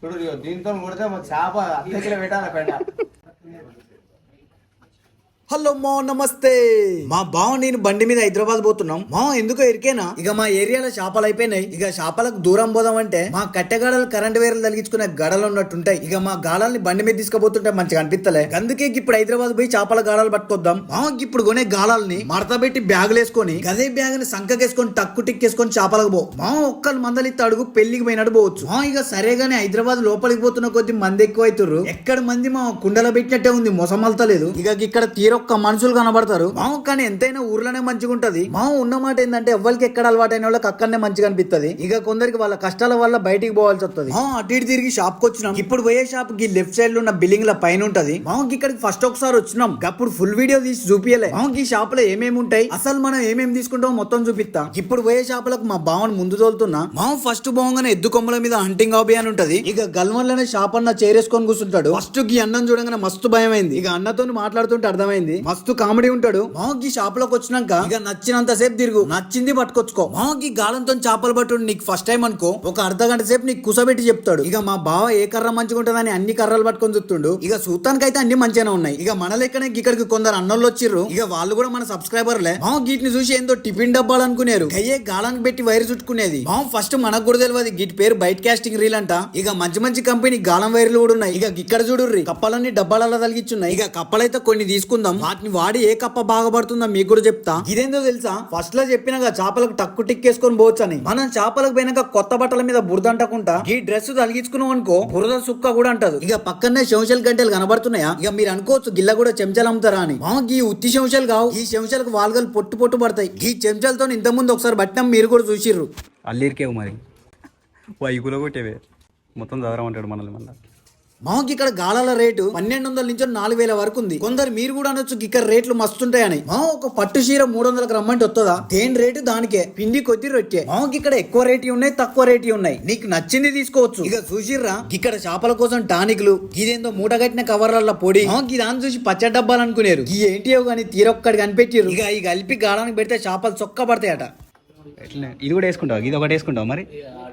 చూడు దీంతో కొడితే మా చేప అద్దెకిలో పెట్టాలి పెండ. హలో మా నమస్తే. మా బావ నేను బండి మీద హైదరాబాద్ పోతున్నాం. మా ఎందుకో ఎరికేనా? ఇక మా ఏరియాలో చేపలు అయిపోయినాయి. ఇక చేపలకు దూరం పోదాం అంటే మా కట్టెగాడలు కరెంట్ వేర్లు తలిగించుకునే గడలు ఉన్నట్టుంటాయి. ఇక మా గాలని బండి మీద తీసుకుపోతుంటే మంచిగా అనిపిస్తలే అందుకే ఇప్పుడు హైదరాబాద్ పోయి చేపల గాలాలు పట్టుకొద్దాం. మా ఇప్పుడు కొనే గాలాల్ని మడత పెట్టి బ్యాగులు వేసుకొని గదే బ్యాగ్ని సంకకేసుకొని టక్కు టిక్కేసుకొని చేపలకు పో. మా ఒక్కరు మందలిత్త అడుగు పెళ్ళికి పోయినట్టు పోవచ్చు. మా ఇక సరేగానే హైదరాబాద్ లోపలికి పోతున్న కొద్ది మంది ఎక్కువ అవుతుర్రు ఎక్కడ మంది మా కుండలో పెట్టినట్టే ఉంది మొసమల్తలేదు. ఇక ఇక్కడ ఒక్క మనుషులు కనబడతారు. మాము కానీ ఎంతైనా ఊర్లోనే మంచిగా ఉంటది. మాము ఉన్న మాట ఏంటంటే ఎవరికి ఎక్కడ అలవాటైన వాళ్ళకి అక్కడనే మంచిగా అనిపిస్తుంది ఇక కొందరికి వాళ్ళ కష్టాల వల్ల బయటికి పోవాల్సి వస్తుంది. అటు ఇటు తిరిగి షాప్కి వచ్చినాం. ఇప్పుడు పోయే షాప్కి లెఫ్ట్ సైడ్లో ఉన్న బిల్డింగ్ ల పైన ఉంటది. మాకు ఇక్కడికి ఫస్ట్ ఒకసారి వచ్చినాం. అప్పుడు ఫుల్ వీడియో తీసి చూపియలే మాకు ఈ షాప్లో ఏమేమి ఉంటాయి? అసలు మనం ఏమేమి తీసుకుంటామో మొత్తం చూపిస్తా. ఇప్పుడు పోయే షాపులకు మా బావని ముందు తోలుతున్నా. మా ఫస్ట్ బాగుంగానే ఎద్దు కొమ్మల మీద హంటింగ్ హాబీ అని ఉంటది. ఇక గల్వన్లోనే షాప్ అన్న చేరేసుకొని కూర్చుంటాడు. ఫస్ట్కి అన్నం చూడగానే మస్తు భయం అయింది ఇక అన్నతో మాట్లాడుతుంటే అర్థమైంది. మస్తు కామెడీ ఉంటాడు. మాకి షాప్లోకి వచ్చినాక ఇక నచ్చినంత సేపు తిరుగు. నచ్చింది పట్టుకొచ్చుకో. మాకి గాలంతో చేపలు పట్టు నీకు ఫస్ట్ టైం అనుకో. ఒక అర్ధ గంట సేపు నీకు కుసబెట్టి చెప్తాడు. ఇక మా బావ ఏ కర్ర మంచిగా ఉంటుందని అన్ని కర్రలు పట్టుకొని చూస్తుండు. ఇక సూతానికైతే అన్ని మంచిగానే ఉన్నాయి. ఇక మన లెక్కనే ఇక్కడికి కొందరు అన్నోళ్ళు వచ్చిర్రు. ఇక వాళ్ళు కూడా మన సబ్స్క్రైబర్లే మా గీటిని చూసి ఏందో టిఫిన్ డబ్బాలు అనుకునేరు. అయ్యే గాలానికి పెట్టి వైర్ చుట్టుకునేది. మా ఫస్ట్ మనకు కూడా తెలియదు గిట్ పేరు బయట కాస్టింగ్ రీల్ అంట. ఇక మంచి మంచి కంపెనీ గాలం వైర్లు కూడా ఉన్నాయి. ఇక ఇక్కడ చూడుర్రి. కప్పలన్నీ డబ్బాలలో తలిగిచ్చున్నాయి. ఇక కప్పలైతే కొన్ని తీసుకుందాం. వాటిని వాడి ఏ కప్ప బాగుపడుతుందో మీకు కూడా చెప్తా. ఇదేందో తెలుసా? ఫస్ట్లో చెప్పినగా చేపలకు టక్కు టిక్కేసుకొని పోవచ్చు అని మనం చేపలకు పోయినాక కొత్త బట్టల మీద బురద అంటకుండా ఈ డ్రెస్ తలిగించుకున్నాం అనుకో బురద సుక్క కూడా అంటది. ఇక పక్కనే శంశల్ గంటలు కనబడుతున్నాయా? ఇక మీరు అనుకోవచ్చు గిల్ల కూడా చెంచాలు అమ్ముతారా అని. మా ఈ ఉత్తి శంశలు కావు. ఈ శంశలకు వాల్గలు పొట్టు పొట్టు పడతాయి. ఈ చెంచాలతో ఇంత ముందు ఒకసారి పట్టినాం మీరు కూడా చూసిర్రు. అల్లిరికేవు మరి? వైకులో కొట్టేవే మొత్తం చదవమంటాడు మనల్ని మళ్ళీ. మాకు ఇక్కడ గాలాల రేటు పన్నెండు వందల నుంచి నాలుగు వేల వరకు ఉంది. కొందరు మీరు కూడా అనొచ్చు ఇక్కడ రేట్లు మస్తుంటాయని. మా ఒక పట్టు చీర మూడు వందలకు రమ్మంటే వస్తుందా దేని రేటు దానికే పిండి కొద్ది రొట్టె. మాకు ఇక్కడ ఎక్కువ రేటు ఉన్నాయి తక్కువ రేటు ఉన్నాయి. నీకు నచ్చింది తీసుకోవచ్చు. ఇక చూసిర్రా ఇక్కడ చేపల కోసం టానిక్లు ఇదేందో మూట కట్టిన కవర్ల పొడి. మాకు దాన్ని చూసి పచ్చడి డబ్బాలు అనుకునేరు. ఈ ఏంటియో కానీ తీరొక్కడి కనిపెట్టిర్రు. ఇక ఈ కలిపి గాలానికి పెడితే చేపలు చొక్క పడతాయట. ఇది కూడా వేసుకుంటావు? ఇది ఒకటి వేసుకుంటావు మరి?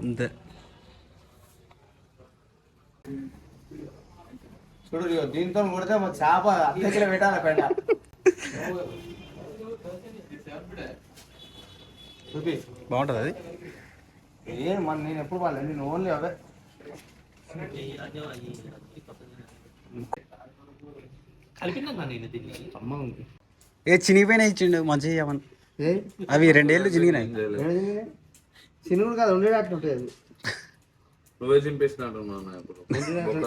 అంతే చూడు ఇగో దీంతో కొడితే మా చేప అద్దెకిలో పెట్టాలి పెండ. చూపి బాగుంటుంది అది ఏం మన నేను ఎప్పుడు వాళ్ళ నేను ఓన్లీ అవే కలిపినా నేను దీన్ని ఏ చినిగిపోయినా ఇచ్చిండు మంచిగా చేయమని. అవి రెండేళ్ళు చినిగినాయి. కాదు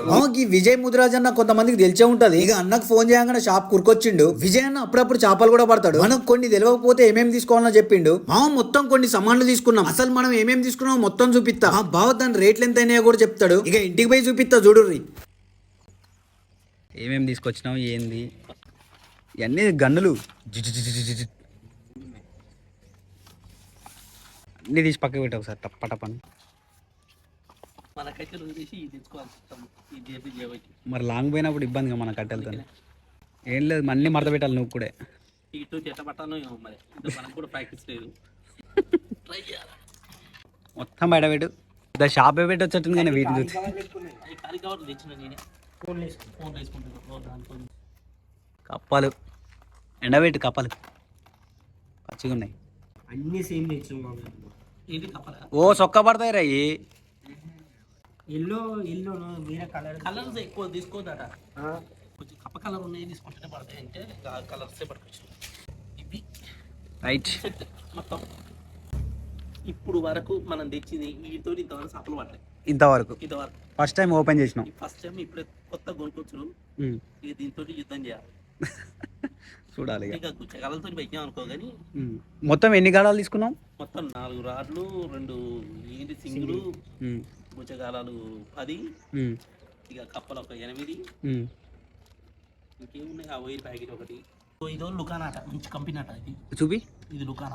మాకి విజయ్ ముదిరాజ్ అన్న కొంతమందికి తెలిసే ఉంటది. ఇక అన్నకు ఫోన్ చేయగానే షాప్ కురుకొచ్చిండు. విజయ్ అన్న అప్పుడప్పుడు చేపలు కూడా పడతాడు. మనకు కొన్ని తెలియకపోతే ఏమేమి తీసుకోవాలో చెప్పిండు. మా మొత్తం కొన్ని సామాన్లు తీసుకున్నాం. అసలు మనం ఏమేమి తీసుకున్నామో మొత్తం చూపిస్తా. మా బావ దాని రేట్లు ఎంత అయినాయో కూడా చెప్తాడు. ఇక ఇంటికి పోయి చూపిస్తా చూడుర్రి. ఏమేమి తీసుకొచ్చినావు ఏంది? ఇవన్నీ గన్నులు. అన్నీ తీసి పక్కకు పెట్టావు సార్ టప్ప టప్పని జేబీ జేబైకి. మరి లాంగ్ పోయినప్పుడు ఇబ్బందిగా మన కట్టెలతో ఏం లేదు అన్నీ మడత పెట్టాలి నువ్వు కూడా. ఇటు ఏమో మరి. మనకు కూడా ప్రాక్టీస్ లేదు. మొత్తం బయట పెట్టు. దా షాప్ పెట్టి వచ్చేట్టుంది కానీ వీటిని చూసి కప్పలు. ఎండబెట్టు కప్పలు. పచ్చిగా ఉన్నాయి. అన్ని సేమ్ కప్పరా ఓ సొక్క పడతాయి రా ఇవి. ఎల్లో ఎల్లో వేరే కలర్ కలర్స్ ఎక్కువ తీసుకోదట. కొంచెం కప్ప కలర్ ఉన్నాయి తీసుకుంటేనే పడతాయి అంటే కలర్సే పట్టుకోవచ్చు ఇవి. రైట్ మొత్తం. ఇప్పుడు వరకు మనం తెచ్చింది వీటితో ఇంతవరకు చేపలు పడ్డాయి ఇంతవరకు ఇంతవరకు ఫస్ట్ టైం ఓపెన్ చేసినాం. ఫస్ట్ టైం ఇప్పుడే కొత్త కొనుక్కొచ్చు. ఇక దీంతో యుద్ధం చేయాలి. చూడాలి కలలతో పెట్టినాం అనుకో కానీ. మొత్తం ఎన్ని గాడాలు తీసుకున్నాం మొత్తం నాలుగు రాడ్లు రెండు ఏంటి సింగులు ఉమ్. బుచ్చగాలాలు పది. ఇక కప్పలు ఒక ఎనిమిది. ఇంకేమున్నాయి ఆ వైర్ ప్యాకెట్ ఒకటి ఇదో లుకాన్ అట మంచి కంపెనీ అట ఇది. చూపి. ఇది లుకాన్.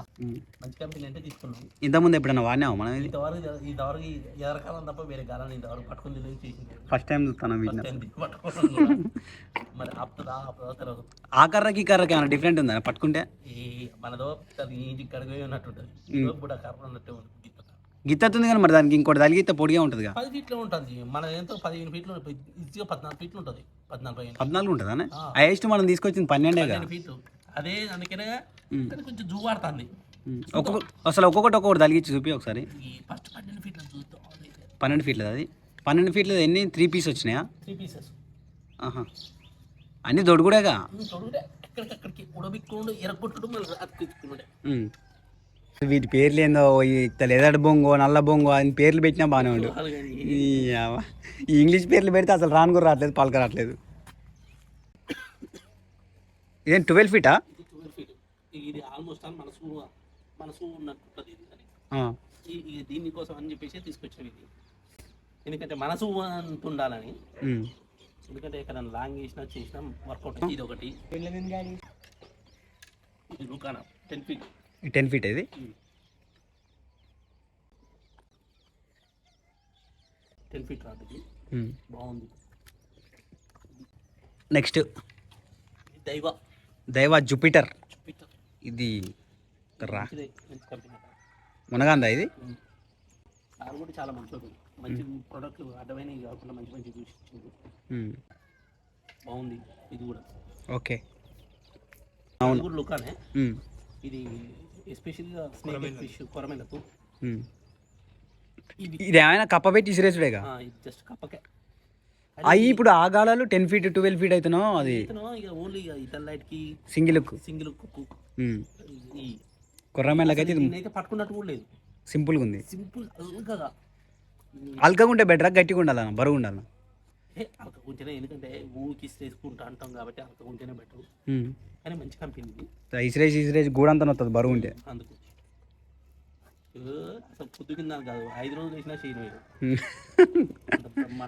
మంచి కంపెనీ అంటే తీసుకున్నాం. ఇంతకుముందు ఎప్పుడైనా వాడినావా మనం ఇది? ఇంతవరకు ఇంతవరకు ఎదరకాలం తప్ప వేరే గాలని ఇంతవరకు పట్టుకుని తెలియదు చేసింది. ఫస్ట్ టైం చూస్తాను. మరి ఆపుతుందా ఆ కర్రకి ఈ కర్రకి ఏమైనా డిఫరెంట్ ఉందా? పట్టుకుంటే? ఈ మనదో ఈ ఇంటికి కడిగి ఉన్నట్టుంటుంది. ఇదో కూడా కర్ర ఉన్నట్టే ఉంటుంది. గిత్తతుంది కానీ మరి దానికి ఇంకోటి తలిగితే పొడిగా ఉంటుందిగా. పది ఫీట్లో ఉంటుంది. మన ఎంతో పదిహేను ఫీట్లు ఈజీగా పద్నాలుగు ఫీట్లు ఉంటుంది. పద్నాలుగు పద్నాలుగు ఉంటుందా హైయెస్ట్ మనం తీసుకొచ్చింది పన్నెండేగా? పదిహేను ఫీట్లు. అదే అందుకనే కానీ కొంచెం జూ ఆడుతుంది. ఒక్కొక్క అసలు ఒక్కొక్కటి ఒక్కొక్కటి తలిగించి చూపి ఒకసారి. ఫస్ట్ పన్నెండు ఫీట్లు చూద్దాం పన్నెండు ఫీట్లది అది. పన్నెండు ఫీట్లది ఎన్ని? త్రీ పీస్ వచ్చినాయా? Three pieces. ఆహా. అన్ని దొడుగుడేగా తొడుగుడే. ఎక్కడికక్కడికి ఉడబిక్కుండు ఎరగొట్టుడు మళ్ళీ అతికించుకున్నాడే. వీటి పేర్లు ఏందో లెదర్ బొంగో నల్ల బొంగో అని పేర్లు పెట్టినా బాగానే ఉండు. ఈ ఇంగ్లీష్ పేర్లు పెడితే అసలు రాను కూడా రావట్లేదు పలక రావట్లేదు. ఇదేం ట్వెల్వ్ ఫీటా? ఇది ఆల్మోస్ట్ ఆల్ మన సూ మన సూ ఉన్నట్టు ఇది అని ఆ. ఈ ఈ దీనికోసం అని చెప్పేసి తీసుకొచ్చాం ఇది. ఎందుకంటే మనసు అంటుండాలని ఉమ్. ఎందుకంటే ఇక్కడ లాంగ్ చేసినా చేసినా వర్కౌట్ ఇది ఒకటి. ఇది లుకానా టెన్ ఫీట్. టెన్ ఫీట్ ఇది టెన్ ఫీట్ రాదు. బాగుంది. నెక్స్ట్. దైవ. దైవ జూపిటర్. ఇది రా. మంచిదే మునగాందా ఇది? సార్ కూడా చాలా మంచివాడు మంచి ప్రోడక్ట్లు అడ్డమైనవి కాకుండా మంచి మంచి చూసి. బాగుంది ఇది కూడా. ఓకే. కూడా లుకానే. ఇది ఎస్పెషల్గా స్నేక్ ఫిష్ కొరమేలకు ఉమ్. ఇది ఏమైనా కప్ప పెట్టి ఇసిరేసుడేగా? జస్ట్ కప్పకే. అవి ఇప్పుడు ఆ గాలాలు టెన్ ఫీట్ ట్వెల్వ్ ఫీట్ అవుతున్నో అది ఓన్లీ ఇతన్ లైట్కి సింగిల్ సింగిల్ కుర్రమేళ్ళకైతే పట్టుకున్నట్టు కూడా లేదు. సింపుల్గా ఉంది సింపుల్ అల్కగా. అల్కగా ఉంటే బెటరా గట్టిగా ఉండాలన్న బరువు ఉండాలన్న అల్క ఉంటేనే ఎందుకంటే ఊకి వేసుకుంటా అంటాం కాబట్టి అల్క ఉంటేనే బెటర్. కానీ మంచి కంపెనీ ఇసిరేసి ఇసిరేసి గూడంతా వస్తుంది బరువు ఉంటే. అందుకు. అసలు పొద్దు కింద కాదు ఐదు రోజులు వేసినా చేయను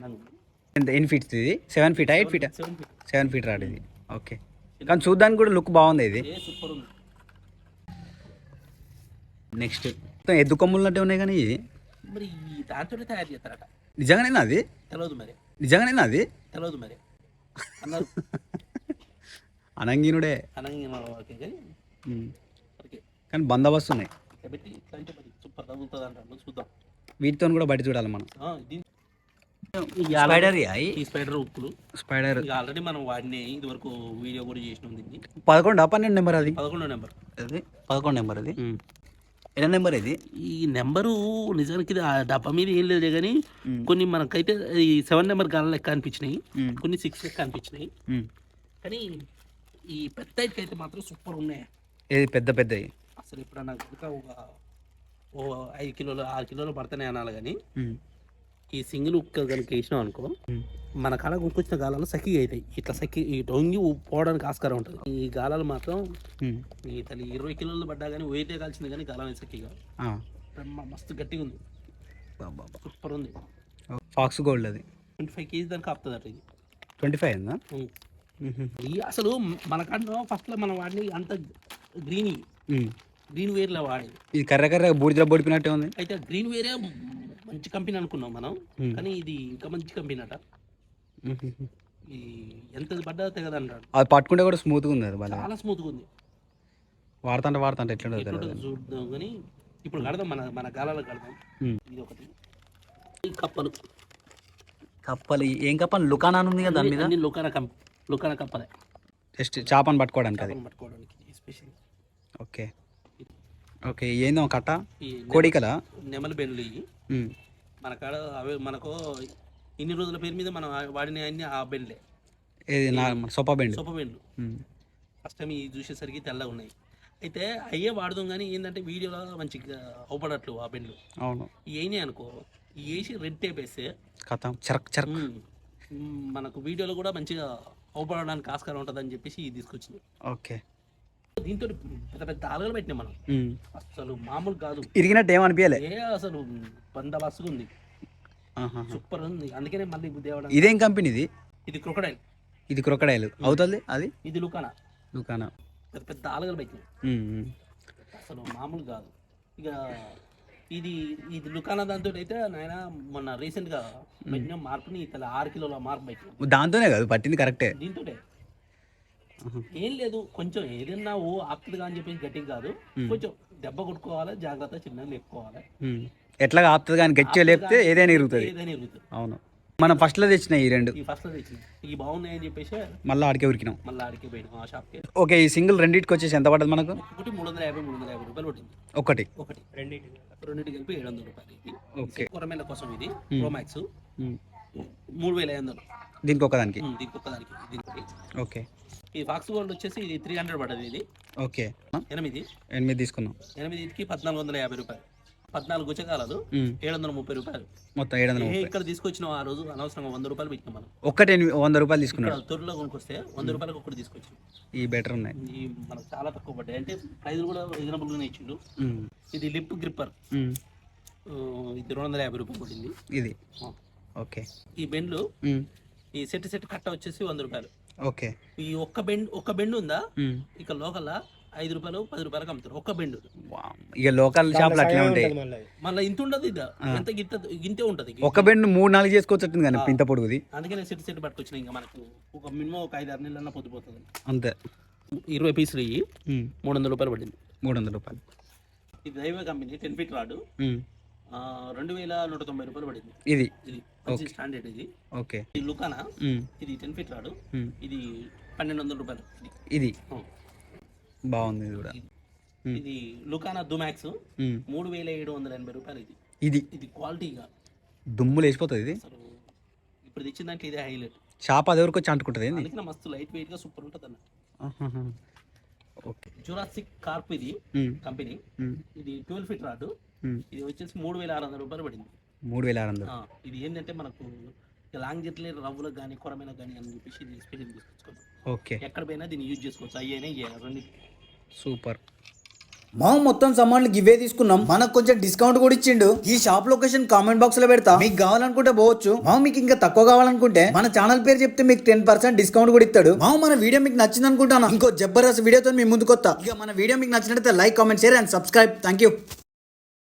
ఉంది. ఎంత ఎన్ని ఫీట్స్ ఇది? Seven feet eight feet? Seven feet. Rod ఇది. ఓకే. కానీ చూడ్డానికి కూడా లుక్ బాగుంది ఇది. సూపర్ ఉంది. నెక్స్ట్. ఎద్దు కొమ్ములు ఉన్నట్టే ఉన్నాయి కానీ ఇది. మరి ఈ దాంతోనే తయారు చేస్తారట. నిజంగానేనా అది? తెలియదు మరి. నిజంగానేనా అది? తెలియదు మరి. అన్నారు. అనంగినుడే. అనగా ఓకే కానీ. ఉమ్. ఓకే. కానీ బందోబస్తు ఉన్నాయి. సూపర్ తగులుతుంది అంటారు. చూద్దాం. వీటితో కూడా బయట చూడాలి మనం. ఆ, ఇది స్పైడర్ ఈ స్పైడర్ ఉక్కులు. స్పైడర్. ఆల్రెడీ మనం వాడిని ఇదివరకు వీడియో కూడా చేసినాం పదకొండు? పన్నెండు నెంబర్ అది. పదకొండో నెంబర్. అది పదకొండు నెంబర్ అది. ఎన్న నెంబర్ ఇది? ఈ నెంబరు నిజానికి ఇది ఆ డబ్బా మీద ఏం లేదు కానీ కొన్ని మనకైతే ఈ సెవెన్ నెంబర్ గాల లెక్క అనిపించినాయి. కొన్ని సిక్స్ లెక్క అనిపించినాయి. కానీ ఈ పెద్ద అయితే మాత్రం సూపర్ ఉన్నాయి. ఇది పెద్ద పెద్దవి అసలు ఎప్పుడన్నా కనుక ఒక ఓ ఐదు కిలోలు ఆరు కిలోలు పడతానే అనాలి కానీ. ఈ సింగిల్ ఉక్క కనుక వేసినాం అనుకో. మన కాడ గుంకొచ్చిన గాలాలు సఖిగా అవుతాయి. ఇట్లా సఖి ఈ డొంగి పోవడానికి ఆస్కారం ఉంటుంది. ఈ గాలాలు మాత్రం. ఈ తల్లి ఇరవై కిలోలు పడ్డా కానీ వెయిటే కాల్చింది కానీ గాలం సఖిగా. మస్తు గట్టిగా ఉంది. సూపర్ ఉంది. ఫాక్స్ గోల్డ్ అది. ట్వంటీ ఫైవ్ కేజీ దానికి ఆపుతుంది అట్లా ఇది. ట్వంటీ ఫైవ్ ఉందా అసలు మన కాడ ఫస్ట్లో మనం వాడిని అంత గ్రీన్. గ్రీన్ వేర్లో వాడేది. ఇది కర్ర కర్ర బూడిదలో పొడిపినట్టే ఉంది. అయితే గ్రీన్ వేరే మంచి కంపెనీ అనుకున్నాం మనం. కానీ ఇది ఇంకా మంచి కంపెనీ అట. ఈ ఎంత పడ్డా తెగదు అంటాడు. అది పట్టుకుంటే కూడా స్మూత్గా ఉంది అది బాగా చాలా స్మూత్గా ఉంది. వాడుతుంటే వాడుతుంటే ఎట్లా చూద్దాం కానీ ఇప్పుడు కడదాం మన మన గాలాలో కడదాం. ఇది ఒకటి. ఈ కప్పలు. కప్పలు ఏం కప్పలు? లుకానా ఉంది కదా దాని మీద? లుకాన కంప లుకాన కప్పలే. జస్ట్ చేపని పట్టుకోవడానికి అది. పట్టుకోవడానికి ఎస్పెషల్ ఓకే. ఓకే ఏందో కట్ట? ఈ కోడికలా? నెమలి ఉమ్. మన కాడ అవే మనకు ఇన్ని రోజుల పేరు మీద మనం వాడిన అన్ని ఆ బెండ్లే. ఏది? నా సోపా బెండ్. సొప్ప బెండ్లు. ఫస్ట్ టైం ఇది చూసేసరికి తెల్లగా ఉన్నాయి. అయితే అయ్యే వాడదాం కానీ ఏంటంటే వీడియోలో మంచిగా అవపడట్లు ఆ బెండ్లు. అవును. అయినాయి అనుకో వేసి రెడ్ టేప్ వేస్తే కథ. చరక్ చరక్. మనకు వీడియోలో కూడా మంచిగా అవపడడానికి ఆస్కారం ఉంటుందని చెప్పేసి ఇది తీసుకొచ్చింది. ఓకే. దీంతో పెద్ద పెద్ద ఆలుగలు పెట్టినాం మనం. అసలు మామూలు కాదు. ఇరిగినట్టు ఏమనిపించలే ఏ అసలు బందోబస్తుగా ఉంది. ఆహా. సూపర్ ఉంది. అందుకనే మళ్ళీ దేవడం ఇదేం కంపెనీ ఇది? ఇది క్రొకడైల్. ఇది క్రొకడైల్. అవుతుంది అది? ఇది లుకానా? దుకాణం పెద్ద పెద్ద ఆలుగలు పెట్టినాం. అసలు మామూలు కాదు. ఇక ఇది ఇది లుకానా దాంతో అయితే నాయన మొన్న రీసెంట్గా పెట్టిన మార్పుని. ఇతల ఆరు కిలోల మార్పు పెట్టినాం. దాంతోనే కాదు పట్టింది కరెక్టే. దీంతోటే ఏం లేదు కొంచెం ఏదన్నా ఓ ఆపుతుందిగా అని చెప్పేసి గట్టిగా కాదు. కొంచెం దెబ్బ కొట్టుకోవాలి జాగ్రత్త చిన్నగా లేపుకోవాలి. ఎట్లా ఆపుతుంది కానీ గట్టిగా లేపితే ఏదైనా ఇరుగుతుంది. ఏదైనా ఇరుగుతుంది. అవును. మనం ఫస్ట్లో తెచ్చినాయి ఈ రెండు. ఫస్ట్ తెచ్చింది ఈ బాగున్నాయని చెప్పేసి మళ్ళీ ఆడికే ఉరికినాం. మళ్ళీ ఆడికి పోయినాం ఆ షాప్కి ఓకే ఈ సింగిల్ రెండింటికి వచ్చేసి ఎంత పడుతుంది మనకు? ఒకటి మూడు వందల యాభై మూడు వందల యాభై రూపాయలు పట్టింది ఒకటి. ఒకటి. రెండింటి రెండింటి కలిపి ఏడు వందల రూపాయలు ఓకే. కొరమేల కోసం ఇది. ప్రోమాక్స్. మూడు వేల ఐదు వందలు. దీనికి ఒకదానికి దీనికి ఒక్కదానికి. దీనికి ఓకే. ఈ ఫాక్స్ గోల్డ్ వచ్చేసి ఇది త్రీ హండ్రెడ్ పడ్డది ఇది. ఓకే. ఎనిమిది. ఎనిమిది తీసుకున్నాం. ఎనిమిదికి పద్నాలుగు వందల యాభై రూపాయలు. పద్నాలుగు గుచ్చకాలాలు ఉమ్. ఏడు వందల ముప్పై రూపాయలు. మొత్తం ఏడు వందల ఇక్కడ తీసుకొచ్చినాం ఆ రోజు అనవసరంగా వంద రూపాయలు పెట్టినాం మనం. ఒక్కటి ఎనిమిది వంద రూపాయలు తీసుకున్నాడు. ఇక్కడ తొర్రలో కొనుక్కొస్తే వంద రూపాయలకు ఒకటి తీసుకొచ్చినాం. ఈ బెటర్ ఉన్నాయి. ఈ మనకు చాలా తక్కువ పడ్డాయి. అంటే ప్రైజులు కూడా రీజనబుల్గానే ఇచ్చిండు. ఉమ్. ఇది లిప్ గ్రిప్పర్. ఇది రెండు వందల యాభై రూపాయలు పడింది. ఇది. ఓకే. ఈ బెండ్లు. ఈ సెట్ సెట్ కట్ట వచ్చేసి వంద రూపాయలు. ఓకే. ఈ ఒక్క బెండ్ ఒక్క బెండ్ ఉందా. ఇక లోకల్ ఐదు రూపాయలు పది రూపాయలకు అమ్ముతారు. ఒక్క బెండ్. ఇక లోకల్ షాపులు అట్లే ఉంటాయి. మళ్ళీ. ఇంత ఉండదు ఇది ఎంత గింత గింతే ఉంటది ఒక బెండ్ మూడు నాలుగు చేసుకోవచ్చు కానీ ఇంత పొడుగుది. అందుకనే సెట్ సెట్ పట్టుకొచ్చిన ఇంకా మనకు ఒక మినిమం ఒక ఐదు ఆరు నెలలన్నా పొద్దుపోతుంది. అంతే. ఇరవై పీసులు ఇవి. మూడు వందల రూపాయలు పడింది. మూడు వందల రూపాయలు. ఇది దైవ కంపెనీ టెన్ ఫీట్ రాడ్. రెండు వేల నూట తొంభై రూపాయలు పడింది. ఇది? ఇది. మంచి స్టాండర్డ్ ఇది. ఓకే. ఈ లుకానా. ఇది టెన్ ఫీట్ రాడు. ఇది పన్నెండు వందల రూపాయలు. ఇది. ఇది. బాగుంది ఇది కూడా. ఇది. లుకానా దుమాక్స్. మూడు వేల ఏడు వందల ఎనభై రూపాయలు ఇది. ఇది? ఇది క్వాలిటీగా. దుమ్ములు వేసిపోతుంది ఇది? ఇప్పుడు తెచ్చిన దాంట్లో ఇదే హైలైట్. షాప్ అది వరకు వచ్చి అంటుకుంటుంది ఏంది? అందుకనే మస్తు లైట్ వెయిట్గా సూపర్ ఉంటుంది అన్న. ఆహాహా. ఓకే. జురాసిక్ కార్ప్ ఇది. కంపెనీ. ఇది ట్వెల్వ్ ఫీట్ రాడ్. ఇది వచ్చేసి మూడు వేల ఆరు వందల రూపాయలు పడింది. మూడు వేల ఆరు వందలు. ఆ, ఇది ఏంటంటే మనకు లాంగ్ జర్నీ రవ్వులకు కానీ కొరమైన కానీ అని చెప్పేసి ఇది స్పెషల్ తీసుకొచ్చుకోవచ్చు. ఓకే. ఎక్కడ పోయినా దీన్ని యూజ్ చేసుకోవచ్చు. అయ్యేనే రెండు సూపర్. మా మొత్తం సామాన్లు గివే తీసుకున్నాం. మనకు కొంచెం డిస్కౌంట్ కూడా ఇచ్చిండు. ఈ షాప్ లొకేషన్ కామెంట్ బాక్స్లో పెడతా. మీకు కావాలనుకుంటే పోవచ్చు. మా మీకు ఇంకా తక్కువ కావాలనుకుంటే మన ఛానల్ పేరు చెప్తే మీకు టెన్ పర్సెంట్ డిస్కౌంట్ కూడా ఇస్తాడు. మా మన వీడియో మీకు నచ్చింది అనుకుంటాను? ఇంకో జబర్దస్త్ వీడియోతో మీ ముందుకు వస్తా ఇక మన వీడియో మీకు నచ్చినట్లయితే like comment share and subscribe thank you